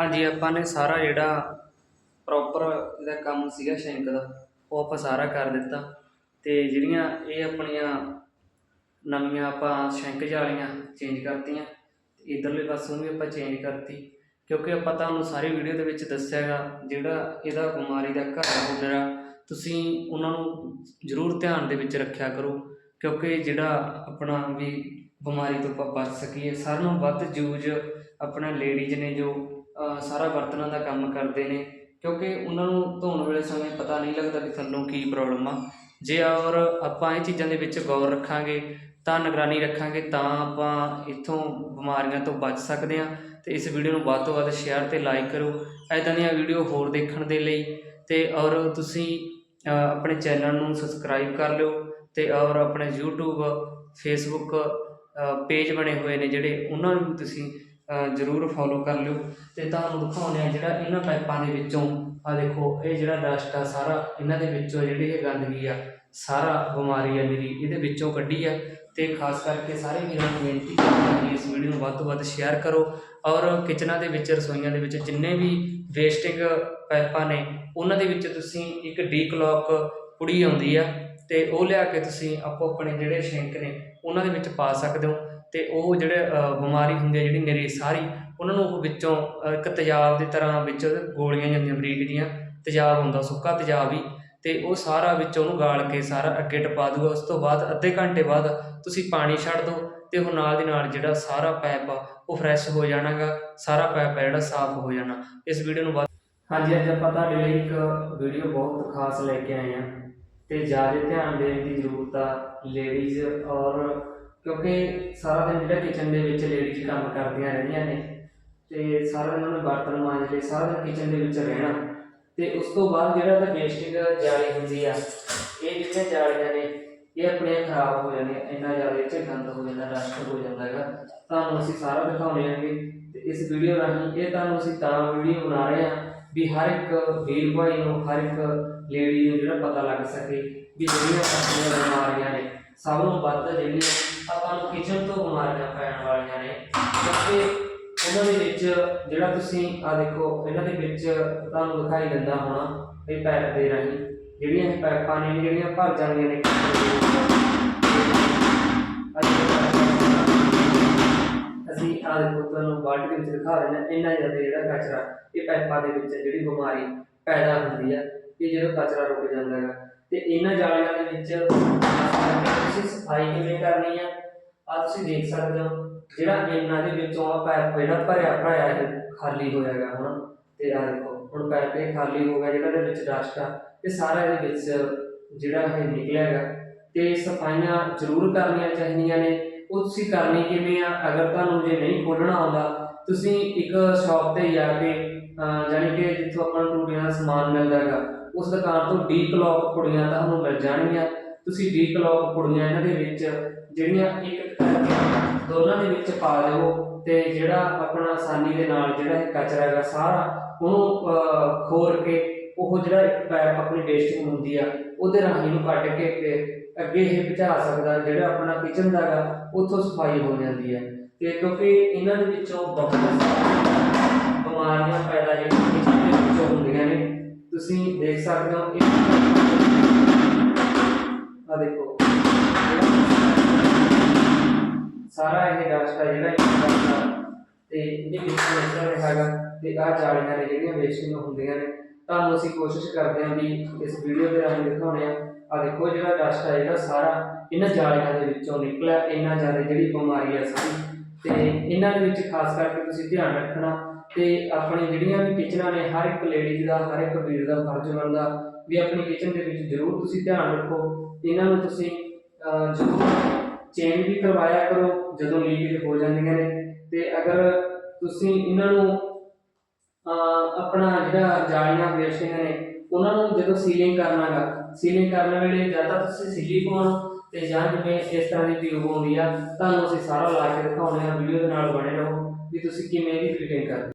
ਹਾਂਜੀ, ਆਪਾਂ ਨੇ ਸਾਰਾ ਜਿਹੜਾ ਪ੍ਰੋਪਰ ਇਹਦਾ ਕੰਮ ਸੀਗਾ ਸ਼ੈਂਕ ਦਾ, ਉਹ ਆਪਾਂ ਸਾਰਾ ਕਰ ਦਿੱਤਾ। ਤੇ ਜਿਹੜੀਆਂ ਇਹ ਆਪਣੀਆਂ ਨਵੀਆਂ ਆਪਾਂ ਸ਼ੈਂਕ ਜਾਲੀਆਂ ਚੇਂਜ ਕਰਤੀਆਂ ਤੇ ਇਧਰਲੇ ਪਾਸੋਂ ਵੀ ਆਪਾਂ ਚੇਂਜ ਕਰਤੀ। ਕਿਉਂਕਿ ਆਪਾਂ ਤੁਹਾਨੂੰ ਸਾਰੀ ਵੀਡੀਓ ਦੇ ਵਿੱਚ ਦੱਸਿਆਗਾ ਜਿਹੜਾ ਇਹਦਾ ਬਿਮਾਰੀ ਦਾ ਘਰ ਹੈ ਉਹ ਤੁਸੀਂ ਉਹਨਾਂ ਨੂੰ ਜ਼ਰੂਰ ਧਿਆਨ ਦੇ ਵਿੱਚ ਰੱਖਿਆ ਕਰੋ। ਕਿਉਂਕਿ ਜਿਹੜਾ ਆਪਣਾ ਵੀ ਬਿਮਾਰੀ ਤੋਂ ਆਪਾਂ ਬਚ ਸਕੀਏ, ਸਾਰਿਆਂ ਨੂੰ ਵੱਧ ਯੂਜ ਆਪਣਾ ਲੇਡੀਜ਼ ਨੇ ਜੋ ਸਾਰਾ ਬਰਤਨਾਂ ਦਾ ਕੰਮ ਕਰਦੇ ਨੇ, ਕਿਉਂਕਿ ਉਹਨਾਂ ਨੂੰ ਧੋਣ ਵੇਲੇ ਸਮੇਂ ਪਤਾ ਨਹੀਂ ਲੱਗਦਾ ਕਿ ਤੁਹਾਨੂੰ ਕੀ ਪ੍ਰੋਬਲਮ ਆ। ਜੇ ਔਰ ਆਪਾਂ ਇਹ ਚੀਜ਼ਾਂ ਦੇ ਵਿੱਚ ਗੌਰ ਰੱਖਾਂਗੇ, ਤਾਂ ਨਿਗਰਾਨੀ ਰੱਖਾਂਗੇ, ਤਾਂ ਆਪਾਂ ਇੱਥੋਂ ਬਿਮਾਰੀਆਂ ਤੋਂ ਬਚ ਸਕਦੇ ਹਾਂ। ਤੇ ਇਸ ਵੀਡੀਓ ਨੂੰ ਵੱਧ ਤੋਂ ਵੱਧ ਸ਼ੇਅਰ ਤੇ ਲਾਈਕ ਕਰੋ। ਐਦਾਂ ਦੀਆਂ ਵੀਡੀਓ ਹੋਰ ਦੇਖਣ ਦੇ ਲਈ ਤੇ ਔਰ ਤੁਸੀਂ ਆਪਣੇ ਚੈਨਲ ਨੂੰ ਸਬਸਕ੍ਰਾਈਬ ਕਰ ਲਿਓ ਤੇ ਔਰ ਆਪਣੇ YouTube, Facebook ਪੇਜ ਬਣੇ ਹੋਏ ਨੇ ਜਿਹੜੇ, ਉਹਨਾਂ ਨੂੰ ਵੀ ਤੁਸੀਂ ਜ਼ਰੂਰ ਫੋਲੋ ਕਰ ਲਿਓ ਤੇ ਤੁਹਾਨੂੰ ਦਿਖਾਉਂਦੇ ਆ ਜਿਹੜਾ ਇਹਨਾਂ ਪਾਈਪਾਂ ਦੇ ਵਿੱਚੋਂ ਆ ਦੇਖੋ, ਇਹ ਜਿਹੜਾ ਡਸਟ ਆ ਸਾਰਾ, ਇਹਨਾਂ ਦੇ ਵਿੱਚੋਂ ਜਿਹੜੀ ਇਹ ਗੰਦਗੀ ਆ, ਸਾਰਾ ਬਿਮਾਰੀ ਆ ਮੇਰੀ, ਇਹਦੇ ਵਿੱਚੋਂ ਕੱਢੀ ਆ ਤੇ ਖਾਸ ਕਰਕੇ ਸਾਰੇ ਵੀਰਾਂ ਨੂੰ ਬੇਨਤੀ ਕਰਾਂਗਾ ਕਿ ਇਸ ਵੀਡੀਓ ਨੂੰ ਵੱਧ ਤੋਂ ਵੱਧ ਸ਼ੇਅਰ ਕਰੋ ਔਰ ਕਿਚਨਾਂ ਦੇ ਵਿੱਚ, ਰਸੋਈਆਂ ਦੇ ਵਿੱਚ ਜਿੰਨੇ ਵੀ ਵੇਸਟਿੰਗ ਪਾਈਪਾਂ ਨੇ, ਉਹਨਾਂ ਦੇ ਵਿੱਚ ਤੁਸੀਂ ਇੱਕ ਡੀਕਲੌਕ ਪੁੜੀ ਆਉਂਦੀ ਆ ਤੇ ਉਹ ਲਿਆ ਕੇ ਤੁਸੀਂ ਆਪੋ ਆਪਣੇ ਜਿਹੜੇ ਸ਼ਿੰਕ ਨੇ, ਉਹਨਾਂ ਦੇ ਵਿੱਚ ਪਾ ਸਕਦੇ ਹੋ ਅਤੇ ਉਹ ਜਿਹੜੇ ਬਿਮਾਰੀ ਹੁੰਦੀ ਹੈ, ਜਿਹੜੀ ਨਰੀ ਸਾਰੀ, ਉਹਨਾਂ ਨੂੰ ਉਹ ਵਿੱਚੋਂ ਇੱਕ ਤੇਜ਼ਾਬ ਦੀ ਤਰ੍ਹਾਂ ਵਿੱਚ ਗੋਲੀਆਂ ਜਾਂਦੀਆਂ ਬਰੀਕ ਦੀਆਂ ਤੇਜ਼ਾਬ ਹੁੰਦਾ, ਸੁੱਕਾ ਤੇਜ਼ਾਬ ਹੀ ਅਤੇ ਉਹ ਸਾਰਾ ਵਿੱਚ ਉਹਨੂੰ ਗਾਲ ਕੇ ਸਾਰਾ ਅੱਗੇ ਟਪਾ ਦੂਗਾ। ਉਸ ਤੋਂ ਬਾਅਦ ਅੱਧੇ ਘੰਟੇ ਬਾਅਦ ਤੁਸੀਂ ਪਾਣੀ ਛੱਡ ਦਿਓ ਅਤੇ ਉਹ ਨਾਲ ਦੀ ਨਾਲ ਜਿਹੜਾ ਸਾਰਾ ਪੈਪ ਆ, ਉਹ ਫਰੈਸ਼ ਹੋ ਜਾਣਾਗਾ। ਸਾਰਾ ਪੈਪ ਆ ਜਿਹੜਾ ਸਾਫ਼ ਹੋ ਜਾਣਾ। ਇਸ ਵੀਡੀਓ ਨੂੰ ਵੱਧ ਹਾਂਜੀ, ਅੱਜ ਆਪਾਂ ਤੁਹਾਡੇ ਲਈ ਇੱਕ ਵੀਡੀਓ ਬਹੁਤ ਖਾਸ ਲੈ ਕੇ ਆਏ ਹਾਂ। ਤੇ ਜ਼ਿਆਦਾ ਧਿਆਨ ਦੇਣ ਦੀ ਜ਼ਰੂਰਤ ਆ, ਲੇਡੀਜ਼ ਔਰ ਕਿਉਂਕਿ ਸਾਰਾ ਦਿਨ ਜਿਹੜਾ ਕਿਚਨ ਦੇ ਵਿੱਚ ਲੇਡੀਜ਼ ਕੰਮ ਕਰਦੀਆਂ ਰਹਿੰਦੀਆਂ ਨੇ ਤੇ ਸਾਰਾ ਦਿਨ ਉਹਨੇ ਬਰਤਨ ਮਾਂਜ ਸਾਰਾ ਦਿਨ ਕਿਚਨ ਦੇ ਵਿੱਚ ਰਹਿਣਾ। ਤੇ ਉਸ ਤੋਂ ਬਾਅਦ ਜਿਹੜਾ ਉਹਦਾ ਵੇਸਟਿੰਗ ਜਾਲੀ ਹੁੰਦੀ ਆ, ਇਹ ਜਿਹੜੀਆਂ ਜਾਲੀਆਂ ਨੇ, ਇਹ ਆਪਣੀਆਂ ਖਰਾਬ ਹੋ ਜਾਂਦੀਆਂ, ਇੰਨਾ ਜ਼ਿਆਦਾ ਇਹ ਗੰਦ ਹੋ ਜਾਂਦਾ ਰਸਟ ਹੋ ਜਾਂਦਾ ਹੈਗਾ। ਤੁਹਾਨੂੰ ਅਸੀਂ ਸਾਰਾ ਦਿਖਾਉਂਦੇ ਹਾਂਗੇ ਤੇ ਇਸ ਵੀਡੀਓ ਰਾਹੀਂ ਇਹ ਤੁਹਾਨੂੰ ਅਸੀਂ ਤਾਂ ਵੀਡੀਓ ਬਣਾ ਰਹੇ ਹਾਂ ਵੀ ਹਰ ਇੱਕ ਵੀਰ ਭਾਈ ਨੂੰ, ਹਰ ਇੱਕ ਲੇਡੀ ਨੂੰ ਜਿਹੜਾ ਪਤਾ ਲੱਗ ਸਕੇ ਵੀ ਜਿਹੜੀਆਂ ਆਪਣੀਆਂ ਬਿਮਾਰੀਆਂ ਸਭ ਨੂੰ ਵੱਧ ਜਿਹੜੀਆਂ ਆਪਾਂ ਨੂੰ ਕਿਚਨ ਤੋਂ ਬਿਮਾਰੀਆਂ ਪੈਣ ਵਾਲੀਆਂ ਨੇ, ਕਿਉਂਕਿ ਉਹਨਾਂ ਦੇ ਵਿੱਚ ਜਿਹੜਾ ਤੁਸੀਂ ਆ ਦੇਖੋ, ਇਹਨਾਂ ਦੇ ਵਿੱਚ ਤੁਹਾਨੂੰ ਦਿਖਾਈ ਦਿੰਦਾ ਹੋਣਾ ਇਹ ਪੈਪ ਦੇ ਰਾਹੀਂ, ਜਿਹੜੀਆਂ ਇਹ ਪਾਈਪਾਂ ਨੇ, ਜਿਹੜੀਆਂ ਭਰ ਜਾਂਦੀਆਂ ਨੇ ਅਸੀਂ ਆ ਦੇਖੋ, ਤੁਹਾਨੂੰ ਬਾਲਟੀ ਦੇ ਵਿੱਚ ਦਿਖਾ ਰਹੇ ਹਾਂ, ਇੰਨਾ ਜ਼ਿਆਦਾ ਜਿਹੜਾ ਕਚਰਾ ਇਹ ਪਾਈਪਾਂ ਦੇ ਵਿੱਚ ਜਿਹੜੀ ਬਿਮਾਰੀ ਪੈਦਾ ਹੁੰਦੀ ਆ, ਇਹ ਜਦੋਂ ਕਚਰਾ ਰੁਕ ਜਾਂਦਾ ਹੈ ਤੇ ਇਹਨਾਂ ਜਾਲੀਆਂ ਦੇ ਵਿੱਚ ਤੁਸੀਂ ਸਫ਼ਾਈ ਕਿਵੇਂ ਕਰਨੀ ਆ? ਆ ਤੁਸੀਂ ਦੇਖ ਸਕਦੇ ਹੋ, ਜਿਹੜਾ ਇਹਨਾਂ ਦੇ ਵਿੱਚੋਂ ਆ ਪਾਈਪ ਜਿਹੜਾ ਭਰਿਆ ਭਰਾਇਆ ਹੈ ਖਾਲੀ ਹੋਇਆ ਹੈਗਾ ਹੁਣ। ਤੇ ਆ ਦੇਖੋ, ਹੁਣ ਪਾਈਪ ਇਹ ਖਾਲੀ ਹੋ ਗਿਆ, ਜਿਹੜਾ ਦੇ ਵਿੱਚ ਡਸਟ ਆ, ਇਹ ਸਾਰਾ ਇਹਦੇ ਵਿੱਚ ਜਿਹੜਾ ਇਹ ਨਿਕਲਿਆ ਹੈਗਾ। ਤੇ ਸਫਾਈਆਂ ਜ਼ਰੂਰ ਕਰਨੀਆਂ ਚਾਹੀਦੀਆਂ ਨੇ। ਉਹ ਤੁਸੀਂ ਕਰਨੀ ਕਿਵੇਂ ਆ? ਅਗਰ ਤੁਹਾਨੂੰ ਜੇ ਨਹੀਂ ਖੋਲਣਾ ਆਉਂਦਾ, ਤੁਸੀਂ ਇੱਕ ਸ਼ਾਪ ਤੇ ਜਾ ਕੇ, ਅਹ ਜਾਣੀ ਕਿ ਜਿੱਥੋਂ ਆਪਾਂ ਨੂੰ ਟੂਟੀਆਂ ਦਾ ਸਮਾਨ ਮਿਲਦਾ ਹੈਗਾ ਉਸ ਦੁਕਾਨ ਤੋਂ ਡੀ ਕਲੌਕ ਪੁੜੀਆਂ ਤੁਹਾਨੂੰ ਮਿਲ ਜਾਣਗੀਆਂ। ਤੁਸੀਂ ਡੀ ਕਲੌਕ ਪੁੜੀਆਂ ਇਹਨਾਂ ਦੇ ਵਿੱਚ ਜਿਹੜੀਆਂ ਇੱਕ ਕਰਕੇ ਦੋਨਾਂ ਦੇ ਵਿੱਚ ਪਾ ਦਿਓ ਤੇ ਜਿਹੜਾ ਆਪਣਾ ਆਸਾਨੀ ਦੇ ਨਾਲ ਜਿਹੜਾ ਇਹ ਕਚਰਾ ਹੈਗਾ ਸਾਰਾ, ਉਹਨੂੰ ਖੋਰ ਕੇ ਉਹ ਜਿਹੜਾ ਇੱਕ ਪੈਪ ਆਪਣੀ ਵੇਸਟਿੰਗ ਹੁੰਦੀ ਆ, ਉਹਦੇ ਰਾਹੀਂ ਨੂੰ ਕੱਢ ਕੇ ਤੇ ਅੱਗੇ ਇਹ ਪਹੁੰਚਾ ਸਕਦਾ ਜਿਹੜਾ ਆਪਣਾ ਕਿਚਨ ਦਾ ਹੈਗਾ, ਉੱਥੋਂ ਸਫ਼ਾਈ ਹੋ ਜਾਂਦੀ ਹੈ ਤੇ ਕਿਉਂਕਿ ਇਹਨਾਂ ਦੇ ਵਿੱਚੋਂ ਬਹੁਤ ਬਿਮਾਰੀਆਂ ਪੈਦਾ ਜਿਹੜੀਆਂ ਕਿਚਨ ਦੇ ਵਿੱਚੋਂ ਹੁੰਦੀਆਂ ਨੇ। ਤੁਸੀਂ ਦੇਖ ਸਕਦੇ ਹੋ, ਇਹ ਆ ਦੇਖੋ। ਸਾਰਾ ਇਹ ਡਸਟ ਆ ਜਿਹੜਾ ਤੇ ਇਹਦੇ ਵਿੱਚ ਨਿਕਲ ਹੈਗਾ ਤੇ ਆ ਜਾਲੀਆਂ ਨੇ ਜਿਹੜੀਆਂ ਵੇਸਟਿੰਗ ਹੁੰਦੀਆਂ ਨੇ। ਤੁਹਾਨੂੰ ਅਸੀਂ ਕੋਸ਼ਿਸ਼ ਕਰਦੇ ਹਾਂ ਵੀ ਇਸ ਵੀਡੀਓ ਦੇ ਰਾਹੀਂ ਦਿਖਾਉਣੇ ਆ। ਆ ਦੇਖੋ ਜਿਹੜਾ ਡਸਟ ਆ ਜਿਹੜਾ ਸਾਰਾ, ਇਹਨਾਂ ਜਾਲੀਆਂ ਦੇ ਵਿੱਚੋਂ ਨਿਕਲਿਆ, ਇਹਨਾਂ ਜ਼ਿਆਦਾ ਜਿਹੜੀ ਬਿਮਾਰੀ ਆ ਸਾਰੀ। ਤੇ ਇਹਨਾਂ ਦੇ ਵਿੱਚ ਖਾਸ ਕਰਕੇ ਤੁਸੀਂ ਧਿਆਨ ਰੱਖਣਾ ਤੇ ਆਪਣੀ ਜਿਹੜੀਆਂ ਵੀ ਕਿਚਨਾਂ ਨੇ ਹਰ ਇੱਕ ਲੇਡੀਜ਼ ਦਾ, ਹਰ ਇੱਕ ਵੀਰ ਦਾ ਫਰਜ਼ ਬਣਦਾ ਵੀ ਆਪਣੀ ਕਿਚਨ ਦੇ ਵਿੱਚ ਜ਼ਰੂਰ ਤੁਸੀਂ ਧਿਆਨ ਰੱਖੋ। ਇਹਨਾਂ ਨੂੰ ਤੁਸੀਂ ਜ਼ਰੂਰ ਚੇਂਜ ਵੀ ਕਰਵਾਇਆ ਕਰੋ, ਜਦੋਂ ਲੀਕ ਹੋ ਜਾਂਦੀਆਂ ਨੇ। ਤੇ ਅਗਰ ਤੁਸੀਂ ਇਹਨਾਂ ਨੂੰ ਆਪਣਾ ਜਿਹੜਾ ਜਾਲੀਆਂ ਵੇਸਟਿੰਗ ਨੇ, ਉਹਨਾਂ ਨੂੰ ਜਦੋਂ ਸੀਲਿੰਗ ਕਰਨਾਗਾ ਸੀਲਿੰਗ ਕਰਨ ਵੇਲੇ ਜਾਂ ਤਾਂ ਤੁਸੀਂ ਸਿੱਲੀ ਪਾਉਣ ਤੇ ਜਾਂ ਜਿਵੇਂ ਇਸ ਤਰ੍ਹਾਂ ਦੀ ਟਿਊਬ ਆਉਂਦੀ ਆ, ਤੁਹਾਨੂੰ ਅਸੀਂ ਸਾਰਾ ਲਾ ਕੇ ਦਿਖਾਉਂਦੇ ਆ ਵੀਡੀਓ ਦੇ ਨਾਲ ਬਣੇ ਰਹੋ ਵੀ ਤੁਸੀਂ ਕਿਵੇਂ ਦੀ ਫਿਟਿੰਗ ਕਰਨੀ